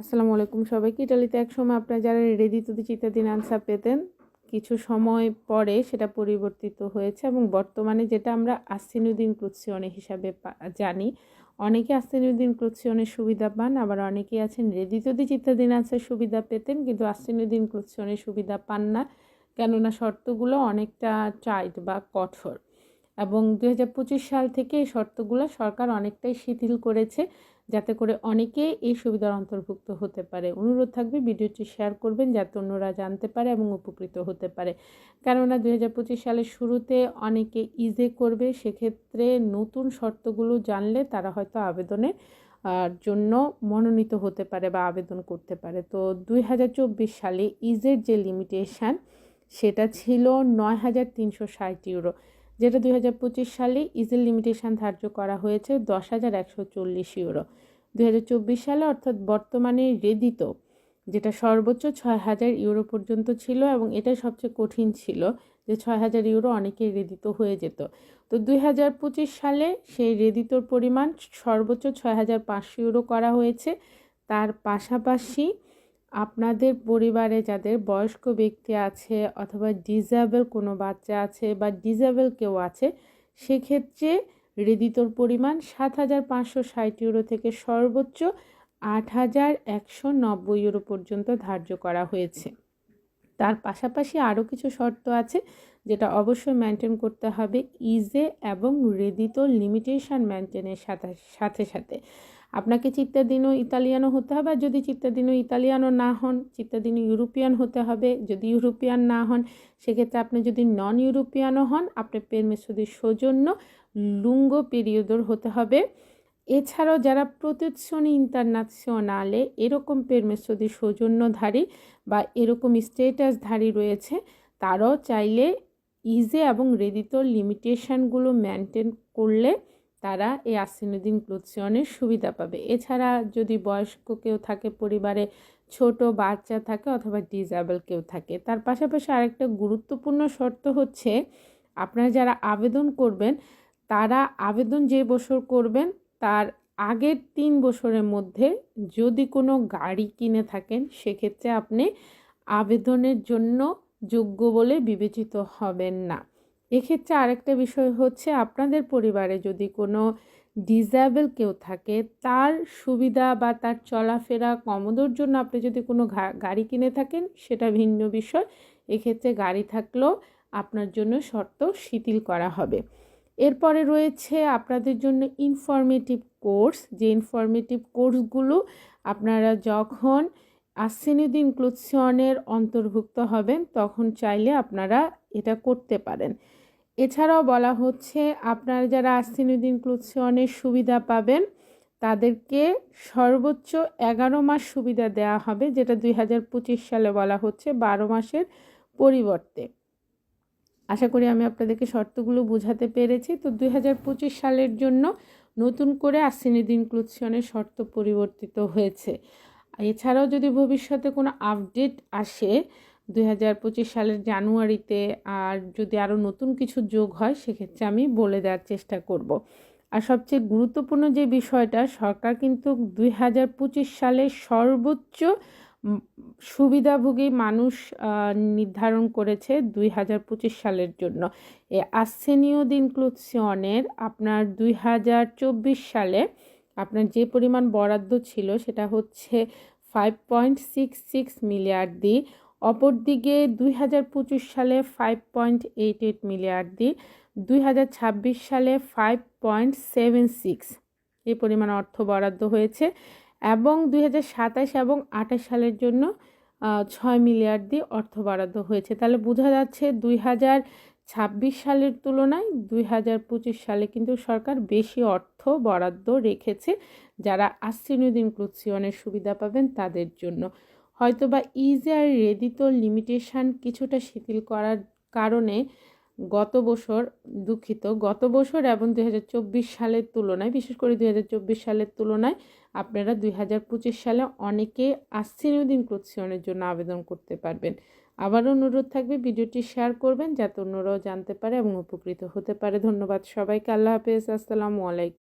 আসসালামু আলাইকুম সবাইকে ইটালিতে এক সময় আপনারা যারা রেডি টু দি চিত্তাদিন আনসার পেতেন, কিছু সময় পরে সেটা পরিবর্তিত হয়েছে এবং বর্তমানে যেটা আমরা আস্তিনুদ্দিন ক্রুৎসিয়নে হিসাবে জানি। অনেকে আস্তিনুদ্দিন ক্রুৎসিয়নের সুবিধা পান, আবার অনেকে আছেন রেডি টু দি চিত্তাদিন আনসার সুবিধা পেতেন, কিন্তু আস্তিনুদ্দিন ক্রুৎসিয়নের সুবিধা পান না। কেননা শর্তগুলো অনেকটা টাইট বা কঠোর। এবং দু হাজার পঁচিশ সাল থেকে এই শর্তগুলো সরকার অনেকটাই শিথিল করেছে যাতে করে অনেকে এই সুবিধার অন্তর্ভুক্ত হতে পারে। অনুরোধ থাকবে ভিডিওটি শেয়ার করবেন যাতে অন্যরা জানতে পারে এবং উপকৃত হতে পারে। কেননা দুই হাজার পঁচিশ সালের শুরুতে অনেকে ইজে করবে, সেক্ষেত্রে নতুন শর্তগুলো জানলে তারা হয়তো আবেদনের জন্য মনোনীত হতে পারে বা আবেদন করতে পারে। তো দুই হাজার চব্বিশ সালে ইজের যে লিমিটেশান সেটা ছিল নয় হাজার তিনশো ষাট ইউরো যেটা দুই সালে ইজেল লিমিটেশন ধার্য করা হয়েছে দশ হাজার একশো চল্লিশ ইউরো। দু হাজার চব্বিশ সালে অর্থাৎ বর্তমানে রেদিত, যেটা সর্বোচ্চ ছয় হাজার ইউরো পর্যন্ত ছিল এবং এটা সবচেয়ে কঠিন ছিল যে ছয় হাজার ইউরো অনেকেই রেদিত হয়ে যেত। তো দুই হাজার পঁচিশ সালে সেই রেদিতর পরিমাণ সর্বোচ্চ ছয় হাজার পাঁচশো ইউরো করা হয়েছে। তার পাশাপাশি আপনাদের পরিবারে যাদের বয়স্ক ব্যক্তি আছে অথবা ডিজেবল কোনো বাচ্চা আছে বা ডিজেবল কেউ আছে, সেক্ষেত্রে রেদিতর পরিমাণ সাত হাজার পাঁচশো ষাট ইউরো থেকে সর্বোচ্চ আট হাজার একশো নব্বই ইউরো পর্যন্ত ধার্য করা হয়েছে। তার পাশাপাশি আরও কিছু শর্ত আছে যেটা অবশ্যই মেনটেন করতে হবে ইজে এবং রেদিত লিমিটেশন মেনটেনের সাথে সাথে সাথে। আপনাকে চিত্তাদিনও ইতালিয়ানও হতে হবে, আর যদি চিত্তাদিনও ইতালিয়ানও না হন চিত্তাদিনও ইউরোপিয়ান হতে হবে। যদি ইউরোপিয়ান না হন, সেক্ষেত্রে আপনি যদি নন ইউরোপিয়ানও হন, আপনার পেরমেসদি সৌজন্য, লুঙ্গ পিরিয়ডর হতে হবে। এছাড়াও যারা প্রতিচ্ছনি ইন্টারন্যাশনালে এরকম পেরমেসদি সৌজন্যধারী বা এরকম স্টেটাসধারী রয়েছে, তারাও চাইলে ইজে এবং রেদিত লিমিটেশনগুলো মেনটেন করলে তারা এই আসিনুদ্দিন ক্লুৎসিয়নের সুবিধা পাবে। এছাড়া যদি বয়স্ক কেউ থাকে, পরিবারে ছোট বাচ্চা থাকে অথবা ডিজেবল কেউ থাকে, তার পাশাপাশি আরেকটা গুরুত্বপূর্ণ শর্ত হচ্ছে, আপনারা যারা আবেদন করবেন, তারা আবেদন যে বছর করবেন তার আগের তিন বছরের মধ্যে যদি কোনো গাড়ি কিনে থাকেন, সেক্ষেত্রে আপনি আবেদনের জন্য যোগ্য বলে বিবেচিত হবেন না। এক্ষেত্রে আরেকটা বিষয় হচ্ছে, আপনাদের পরিবারে যদি কোনো ডিজেবল কেউ থাকে, তার সুবিধা বা তার চলাফেরা কমোদোর জন্য আপনি যদি কোনো গাড়ি কিনে থাকেন, সেটা ভিন্ন বিষয়। এক্ষেত্রে গাড়ি থাকলেও আপনার জন্য শর্ত শিথিল করা হবে। এরপরে রয়েছে আপনাদের জন্য ইনফরমেটিভ কোর্স যে ইনফরমেটিভ কোর্সগুলো আপনারা যখন আসেনুদ্দিন ক্লুৎসিয়নের অন্তর্ভুক্ত হবেন, তখন চাইলে আপনারা এটা করতে পারেন। এছাড়াও বলা হচ্ছে, আপনারা যারা আস্তিনুদ্দিন ক্লুৎসিয়নের সুবিধা পাবেন, তাদেরকে সর্বোচ্চ এগারো মাস সুবিধা দেওয়া হবে, যেটা দুই হাজার পঁচিশ সালে বলা হচ্ছে, বারো মাসের পরিবর্তে। আশা করি আমি আপনাদেরকে শর্তগুলো বোঝাতে পেরেছি তো দুই হাজার পঁচিশ সালের জন্য নতুন করে আসিনুদ্দিন ক্লুৎসিয়নের শর্ত পরিবর্তিত হয়েছে এছাড়াও যদি ভবিষ্যতে কোনো আপডেট আসে দুই হাজার পঁচিশ সালের জানুয়ারিতে আর যদি আরও নতুন কিছু যোগ হয়, সেক্ষেত্রে আমি বলে দেওয়ার চেষ্টা করব। আর সবচেয়ে গুরুত্বপূর্ণ যে বিষয়টা, সরকার কিন্তু দুই সালে সর্বোচ্চ সুবিধাভোগী মানুষ নির্ধারণ করেছে দুই হাজার পঁচিশ সালের জন্য। এ আসেনিও ইনক্লুসিয়নের আপনার দুই হাজার চব্বিশ সালে আপনার যে পরিমাণ বরাদ্দ ছিল সেটা হচ্ছে ফাইভ পয়েন্ট সিক্স সিক্স অপরদিকে দুই হাজার পঁচিশ সালে ফাইভ পয়েন্ট এইট এইট মিলিয়ার্ডি দুই হাজার ছাব্বিশ সালে ফাইভ পয়েন্ট সেভেন সিক্স এই পরিমাণ অর্থ বরাদ্দ হয়েছে। এবং দুই হাজার সাতাশ এবং আঠাশ সালের জন্য ছয় মিলিয়ার্ড দিয়ে অর্থ বরাদ্দ হয়েছে। তাহলে বোঝা যাচ্ছে দুই হাজার ছাব্বিশ সালের তুলনায় দুই হাজার পঁচিশ সালে কিন্তু সরকার বেশি অর্থ বরাদ্দ রেখেছে। যারা আশ্রিনুদ্দিন ক্লুৎসিয়নের সুবিধা পাবেন তাদের জন্য। হয়তোবা ইজি আর রেডি লিমিটেশান কিছুটা শিথিল করার কারণে গত বছর দুঃখিত, গত বছর এবং দুই হাজার চব্বিশ সালের তুলনায়, বিশেষ করে দুই হাজার চব্বিশ সালের তুলনায় আপনারা দুই হাজার পঁচিশ সালে অনেকে আশ্চর্যদিন প্রতিষ্ঠানের জন্য আবেদন করতে পারবেন। আবার অনুরোধ থাকবে ভিডিওটি শেয়ার করবেন যাতে অন্যরাও জানতে পারে এবং উপকৃত হতে পারে। ধন্যবাদ সবাইকে, আল্লাহ হাফেজ, আসসালামু আলাইকুম।